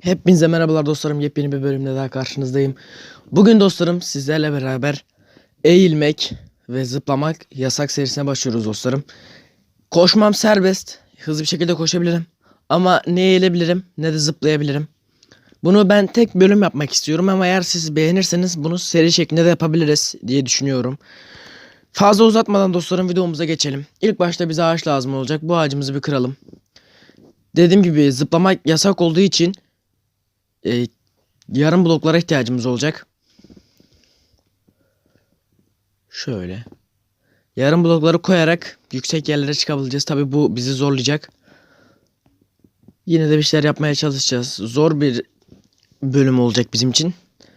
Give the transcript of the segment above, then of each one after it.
Hepinize merhabalar dostlarım. Yepyeni bir bölümde daha karşınızdayım. Bugün dostlarım sizlerle beraber eğilmek ve zıplamak yasak serisine başlıyoruz dostlarım. Koşmam serbest. Hızlı bir şekilde koşabilirim. Ama ne eğilebilirim ne de zıplayabilirim. Bunu ben tek bölüm yapmak istiyorum ama eğer siz beğenirseniz bunu seri şeklinde de yapabiliriz diye düşünüyorum. Fazla uzatmadan dostlarım videomuza geçelim. İlk başta bize ağaç lazım olacak. Bu ağacımızı bir kıralım. Dediğim gibi zıplamak yasak olduğu için e, yarım bloklara ihtiyacımız olacak. Şöyle. Yarım blokları koyarak yüksek yerlere çıkabileceğiz. Tabi bu bizi zorlayacak. Yine de bir şeyler yapmaya çalışacağız. Zor bir bölüm olacak bizim için.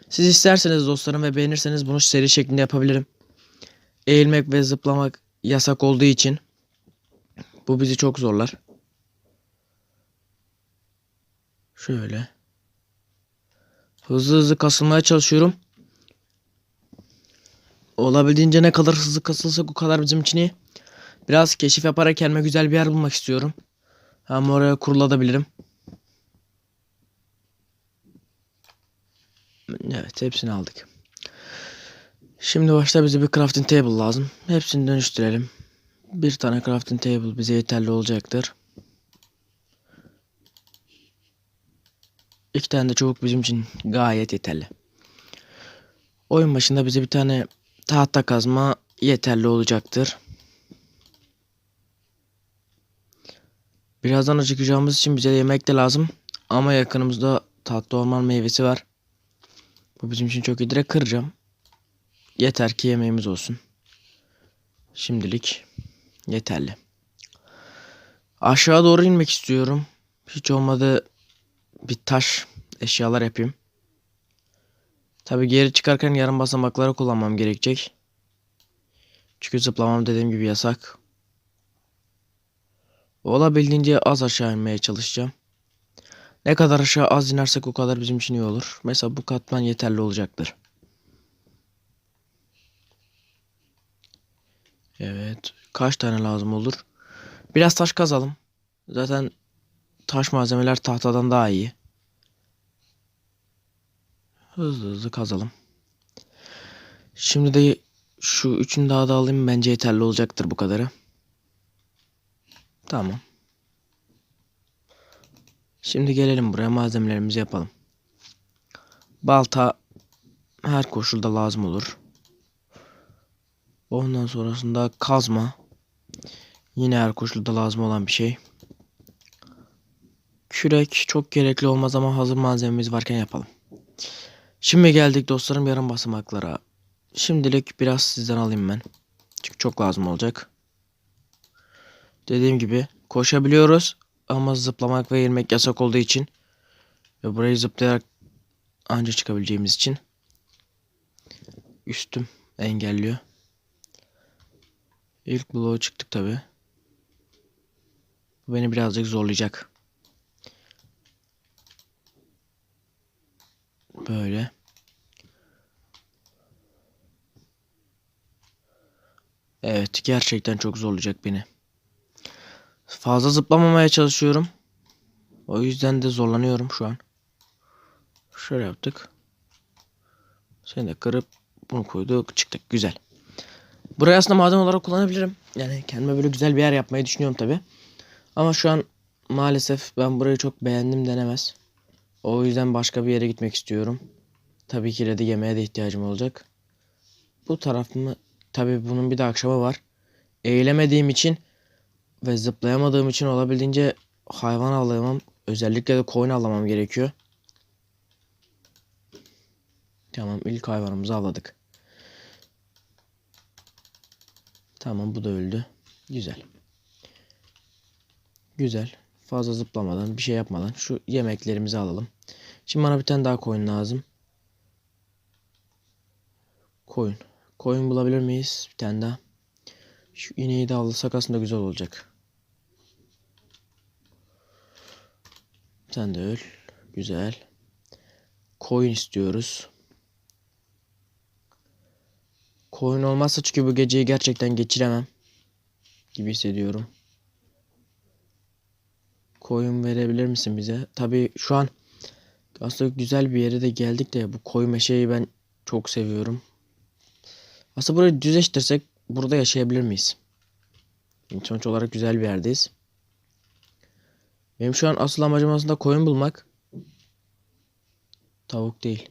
Siz isterseniz dostlarım ve beğenirseniz bunu seri şeklinde yapabilirim. Eğilmek ve zıplamak yasak olduğu için bu bizi çok zorlar. Şöyle. Hızlı hızlı kasılmaya çalışıyorum. Olabildiğince ne kadar hızlı kasılırsak o kadar bizim için iyi. Biraz keşif yaparak kendime güzel bir yer bulmak istiyorum. Hem oraya kurulabilirim. Evet hepsini aldık. Şimdi başta bize bir crafting table lazım. Hepsini dönüştürelim. Bir tane crafting table bize yeterli olacaktır. İki tane de çubuk bizim için gayet yeterli. Oyun başında bize bir tane tahta kazma yeterli olacaktır. Birazdan acıkacağımız için bize yemek de lazım. Ama yakınımızda tatlı orman meyvesi var. Bu bizim için çok iyi. Direkt kıracağım. Yeter ki yemeğimiz olsun. Şimdilik yeterli. Aşağı doğru inmek istiyorum. Hiç olmadı bir taş eşyalar yapayım. Tabi geri çıkarken yarım basamakları kullanmam gerekecek. Çünkü zıplamam dediğim gibi yasak. Olabildiğince az aşağı inmeye çalışacağım. Ne kadar aşağı az inersek o kadar bizim için iyi olur. Mesela bu katman yeterli olacaktır. Evet. Kaç tane lazım olur? Biraz taş kazalım. Zaten taş malzemeler tahtadan daha iyi. Hızlı hızlı kazalım. Şimdi de şu üçünü daha da alayım. Bence yeterli olacaktır bu kadarı. Tamam. Şimdi gelelim buraya malzemelerimizi yapalım. Balta her koşulda lazım olur. Ondan sonrasında kazma. Yine her koşulda lazım olan bir şey. Kürek çok gerekli olmaz ama hazır malzememiz varken yapalım. Şimdi geldik dostlarım yarım basamaklara. Şimdilik biraz sizden alayım ben. Çünkü çok lazım olacak. Dediğim gibi koşabiliyoruz ama zıplamak ve yürümek yasak olduğu için ve burayı zıplayarak anca çıkabileceğimiz için üstüm engelliyor. İlk bloğa çıktık tabi. Bu beni birazcık zorlayacak. Böyle. Evet gerçekten çok zorlayacak beni. Fazla zıplamamaya çalışıyorum. O yüzden de zorlanıyorum şu an. Şöyle yaptık. Seni de kırıp bunu koyduk çıktık güzel. Burayı aslında maden olarak kullanabilirim. Yani kendime böyle güzel bir yer yapmayı düşünüyorum tabi. Ama şu an maalesef ben burayı çok beğendim denemez. O yüzden başka bir yere gitmek istiyorum. Tabii ki de yemeğe de ihtiyacım olacak. Bu tarafımı tabii bunun bir de akşamı var. Eğilemediğim için ve zıplayamadığım için olabildiğince hayvan avlamam, özellikle de koyun avlamam gerekiyor. Tamam ilk hayvanımızı avladık. Tamam bu da öldü. Güzel. Güzel. Fazla zıplamadan bir şey yapmadan şu yemeklerimizi alalım. Şimdi bana bir tane daha koyun lazım. Koyun. Koyun bulabilir miyiz? Bir tane daha. Şu ineği de avlasak aslında güzel olacak. Sen de öl. Güzel. Koyun istiyoruz. Koyun olmazsa çünkü bu geceyi gerçekten geçiremem. Gibi hissediyorum. Koyun verebilir misin bize? Tabii şu an Aslında güzel bir yere de geldik de bu koyu meşeyi ben çok seviyorum. Aslında burayı düzleştirsek burada yaşayabilir miyiz? Yani Sonuç olarak güzel bir yerdeyiz. Benim şu an asıl amacım aslında koyun bulmak. Tavuk değil.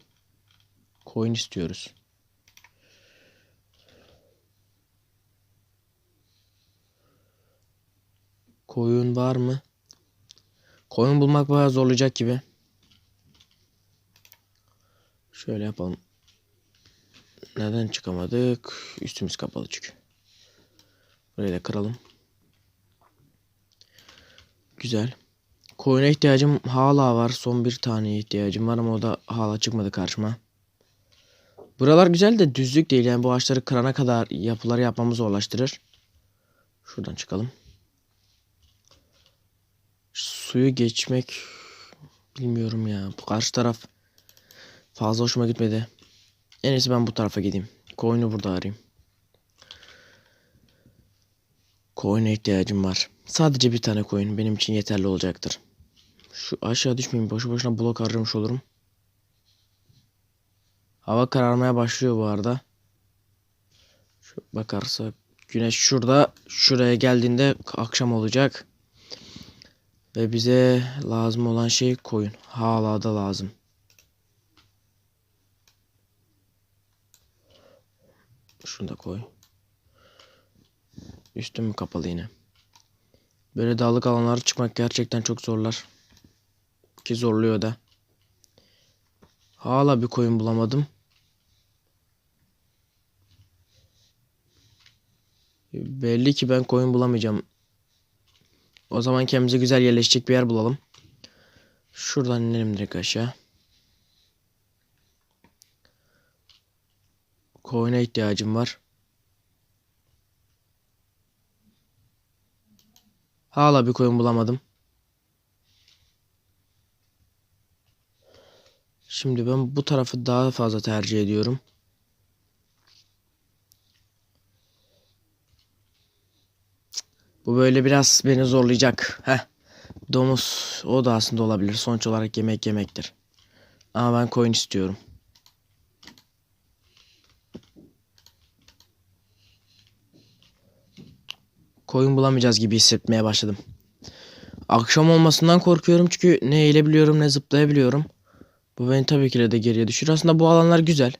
Koyun istiyoruz. Koyun var mı? Koyun bulmak bayağı zorlayacak gibi. Şöyle yapalım. Neden çıkamadık? Üstümüz kapalı çünkü. Burayı da kıralım. Güzel. Koyuna ihtiyacım hala var. Son bir tane ihtiyacım var ama o da hala çıkmadı karşıma. Buralar güzel de düzlük değil. Yani bu ağaçları kırana kadar yapıları yapmamı zorlaştırır. Şuradan çıkalım. Suyu geçmek bilmiyorum ya. Bu karşı taraf fazla hoşuma gitmedi. En iyisi ben bu tarafa gideyim. Koyunu burada arayayım. Koyuna ihtiyacım var. Sadece bir tane koyun benim için yeterli olacaktır. Şu aşağı düşmeyeyim. Boşu boşuna blok harcamış olurum. Hava kararmaya başlıyor bu arada. Şu bakarsak güneş şurada. Şuraya geldiğinde akşam olacak. Ve bize lazım olan şey koyun. Hala da lazım. Şunu da koy. Üstüm kapalı yine. Böyle dağlık alanlara çıkmak gerçekten çok zorlar. Ki zorluyor da. Hala bir koyun bulamadım. Belli ki ben koyun bulamayacağım. O zaman kendimize güzel yerleşecek bir yer bulalım. Şuradan inelim direkt aşağı. Koyuna ihtiyacım var. Hala bir koyun bulamadım. Şimdi ben bu tarafı daha fazla tercih ediyorum. Bu böyle biraz beni zorlayacak. Heh. Domuz o da aslında olabilir. Sonuç olarak yemek yemektir. Ama ben koyun istiyorum. Koyun bulamayacağız gibi hissetmeye başladım. Akşam olmasından korkuyorum çünkü ne eğilebiliyorum ne zıplayabiliyorum. Bu beni tabii ki de geriye düşürür. Aslında bu alanlar güzel.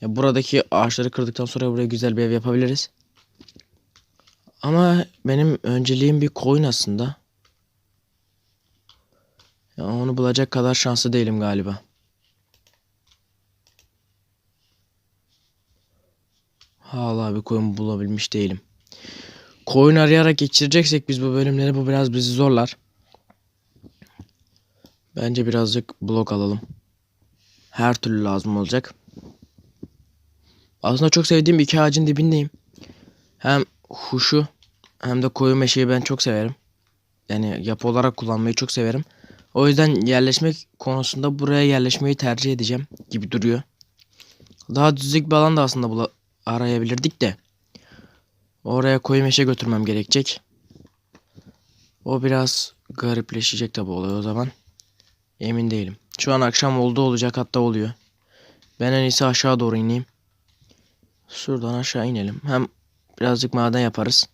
Ya buradaki ağaçları kırdıktan sonra buraya güzel bir ev yapabiliriz. Ama benim önceliğim bir koyun aslında. Ya onu bulacak kadar şanslı değilim galiba. Hala bir koyun bulabilmiş değilim. Koyun arayarak geçireceksek biz bu bölümleri bu biraz bizi zorlar. Bence birazcık blok alalım. Her türlü lazım olacak. Aslında çok sevdiğim iki ağacın dibindeyim. Hem huşu hem de koyu meşeyi ben çok severim. Yani yapı olarak kullanmayı çok severim. O yüzden yerleşmek konusunda buraya yerleşmeyi tercih edeceğim gibi duruyor. Daha düzlük bir alan da aslında arayabilirdik de. Oraya koyu meşe götürmem gerekecek. O biraz garipleşecek tabi olay o zaman. Emin değilim. Şu an akşam oldu olacak hatta oluyor. Ben en iyisi aşağı doğru ineyim. Şuradan aşağı inelim. Hem birazcık maden yaparız.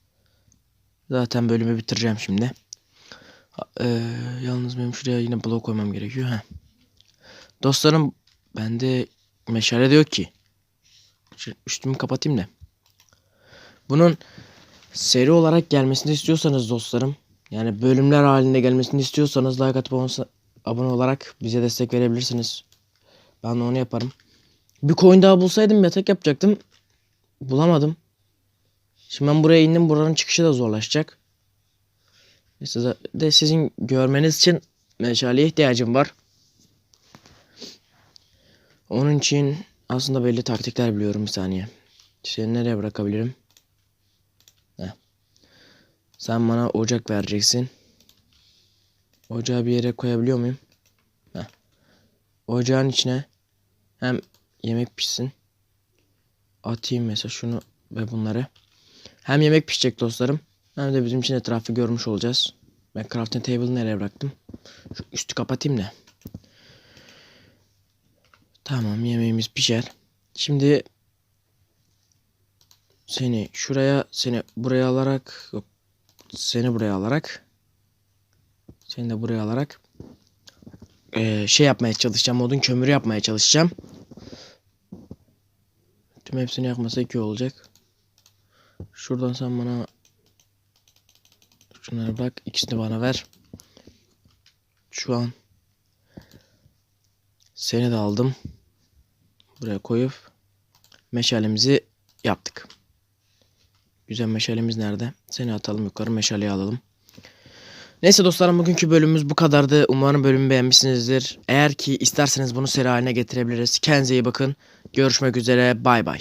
Zaten bölümü bitireceğim şimdi. Ee, yalnız benim şuraya yine blok koymam gerekiyor. Heh. Dostlarım bende meşale de yok ki. Üstümü kapatayım da. Bunun seri olarak gelmesini istiyorsanız dostlarım. Yani bölümler halinde gelmesini istiyorsanız like atıp abone olarak bize destek verebilirsiniz. Ben de onu yaparım. Bir coin daha bulsaydım yatak yapacaktım. Bulamadım. Şimdi ben buraya indim. Buranın çıkışı da zorlaşacak. Size de sizin görmeniz için meşaleye ihtiyacım var. Onun için aslında belli taktikler biliyorum bir saniye. Seni nereye bırakabilirim? Sen bana ocak vereceksin. Ocağı bir yere koyabiliyor muyum? Heh. Ocağın içine hem yemek pişsin. Atayım mesela şunu ve bunları. Hem yemek pişecek dostlarım. Hem de bizim için etrafı görmüş olacağız. Ben crafting table'ı nereye bıraktım? Şu üstü kapatayım da. Tamam yemeğimiz pişer. Şimdi seni şuraya seni buraya alarak yok, seni buraya alarak seni de buraya alarak eee, şey yapmaya çalışacağım. Odun kömürü yapmaya çalışacağım. Tüm hepsini yakmasa iki olacak. Şuradan sen bana şunları bırak. ikisini bana ver. Şu an seni de aldım. Buraya koyup meşalemizi yaptık. Güzel meşalemiz nerede? Seni atalım yukarı meşaleyi alalım. Neyse dostlarım bugünkü bölümümüz bu kadardı. Umarım bölümü beğenmişsinizdir. Eğer ki isterseniz bunu seri haline getirebiliriz. Kendinize iyi bakın. Görüşmek üzere. Bay bay.